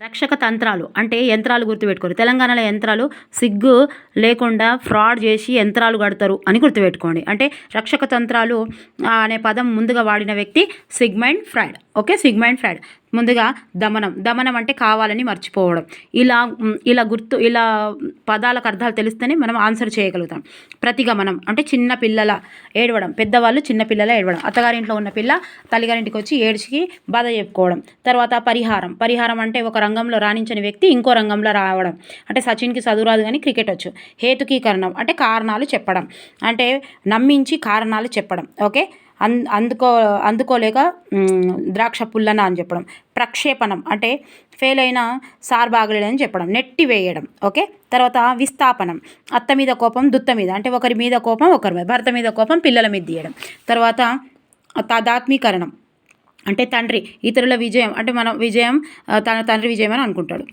రక్షక తంత్రాలు అంటే యంత్రాలు గుర్తుపెట్టుకోరు తెలంగాణలో యంత్రాలు సిగ్గు లేకుండా ఫ్రాడ్ చేసి యంత్రాలు కడతారు అని గుర్తుపెట్టుకోండి. అంటే రక్షక తంత్రాలు అనే పదం ముందుగా వాడిన వ్యక్తి Sigmund Freud okay? Sigmund Freud ముందుగా దమనం. దమనం అంటే కావాలని మర్చిపోవడం. ఇలా ఇలా గుర్తు ఇలా పదాలకు అర్థాలు తెలిస్తేనే మనం ఆన్సర్ చేయగలుగుతాం. ప్రతిగమనం అంటే చిన్న పిల్లల ఏడవడం పెద్దవాళ్ళు చిన్న పిల్లల ఏడవడం అత్తగారింట్లో ఉన్న పిల్ల తల్లిగారింటికి వచ్చి ఏడ్చికి బాధ చెప్పుకోవడం తర్వాత పరిహారం. పరిహారం అంటే ఒక రంగంలో రాణించని వ్యక్తి ఇంకో రంగంలో రావడం. అంటే సచిన్కి చదువు రాదు కానీ క్రికెట్ వచ్చు. హేతుకీకరణం అంటే కారణాలు చెప్పడం. అంటే నమ్మించి కారణాలు చెప్పడం. ఓకే? అన్ అందుకో అందుకోలేక ద్రాక్ష పుల్లన అని చెప్పడం. ప్రక్షేపణం అంటే ఫెయిల్ అయిన సార్ బాగలేదని చెప్పడం. నెట్టి వేయడం. ఓకే? తర్వాత విస్థాపనం. అత్త మీద కోపం దుత్త మీద. అంటే ఒకరి మీద కోపం ఒకరి మీద. భర్త మీద కోపం పిల్లల మీద తీయడం. తర్వాత తాదాత్మీకరణం. అంటే తండ్రి ఇతరుల విజయం. అంటే మన విజయం తన తండ్రి విజయం అని అనుకుంటాడు.